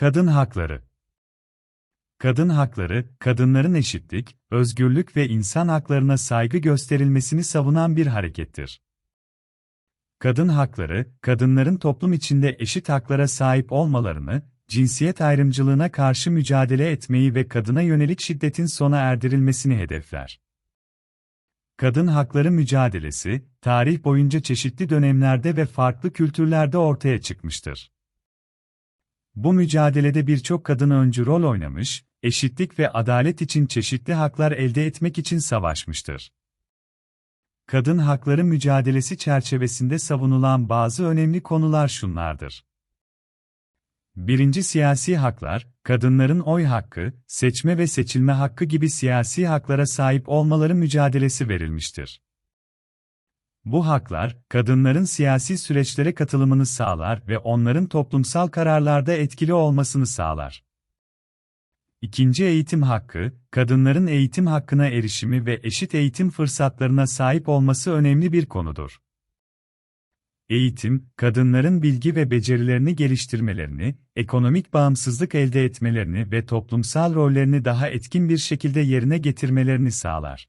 Kadın hakları Kadın hakları, kadınların eşitlik, özgürlük ve insan haklarına saygı gösterilmesini savunan bir harekettir. Kadın hakları, kadınların toplum içinde eşit haklara sahip olmalarını, cinsiyet ayrımcılığına karşı mücadele etmeyi ve kadına yönelik şiddetin sona erdirilmesini hedefler. Kadın hakları mücadelesi, tarih boyunca çeşitli dönemlerde ve farklı kültürlerde ortaya çıkmıştır. Bu mücadelede birçok kadın öncü rol oynamış, eşitlik ve adalet için çeşitli haklar elde etmek için savaşmıştır. Kadın hakları mücadelesi çerçevesinde savunulan bazı önemli konular şunlardır. Birinci siyasi haklar, kadınların oy hakkı, seçme ve seçilme hakkı gibi siyasi haklara sahip olmaları mücadelesi verilmiştir. Bu haklar, kadınların siyasi süreçlere katılımını sağlar ve onların toplumsal kararlarda etkili olmasını sağlar. İkinci eğitim hakkı, kadınların eğitim hakkına erişimi ve eşit eğitim fırsatlarına sahip olması önemli bir konudur. Eğitim, kadınların bilgi ve becerilerini geliştirmelerini, ekonomik bağımsızlık elde etmelerini ve toplumsal rollerini daha etkin bir şekilde yerine getirmelerini sağlar.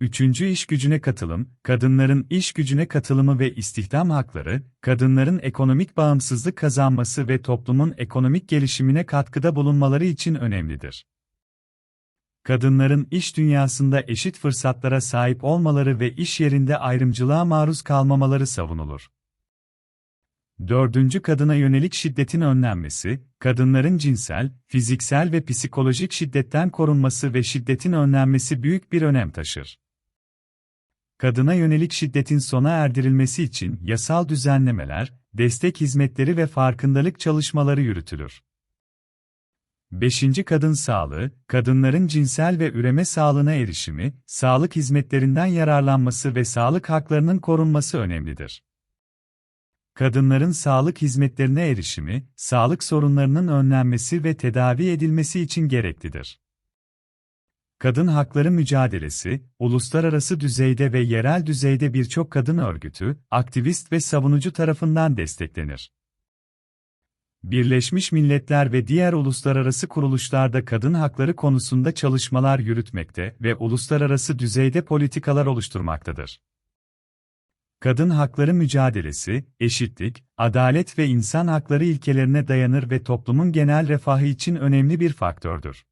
Üçüncü iş gücüne katılım, kadınların iş gücüne katılımı ve istihdam hakları, kadınların ekonomik bağımsızlık kazanması ve toplumun ekonomik gelişimine katkıda bulunmaları için önemlidir. Kadınların iş dünyasında eşit fırsatlara sahip olmaları ve iş yerinde ayrımcılığa maruz kalmamaları savunulur. Dördüncü kadına yönelik şiddetin önlenmesi, kadınların cinsel, fiziksel ve psikolojik şiddetten korunması ve şiddetin önlenmesi büyük bir önem taşır kadına yönelik şiddetin sona erdirilmesi için yasal düzenlemeler, destek hizmetleri ve farkındalık çalışmaları yürütülür. 5. Kadın sağlığı, kadınların cinsel ve üreme sağlığına erişimi, sağlık hizmetlerinden yararlanması ve sağlık haklarının korunması önemlidir. Kadınların sağlık hizmetlerine erişimi, sağlık sorunlarının önlenmesi ve tedavi edilmesi için gereklidir. Kadın hakları mücadelesi, uluslararası düzeyde ve yerel düzeyde birçok kadın örgütü, aktivist ve savunucu tarafından desteklenir. Birleşmiş Milletler ve diğer uluslararası kuruluşlarda kadın hakları konusunda çalışmalar yürütmekte ve uluslararası düzeyde politikalar oluşturmaktadır. Kadın hakları mücadelesi, eşitlik, adalet ve insan hakları ilkelerine dayanır ve toplumun genel refahı için önemli bir faktördür.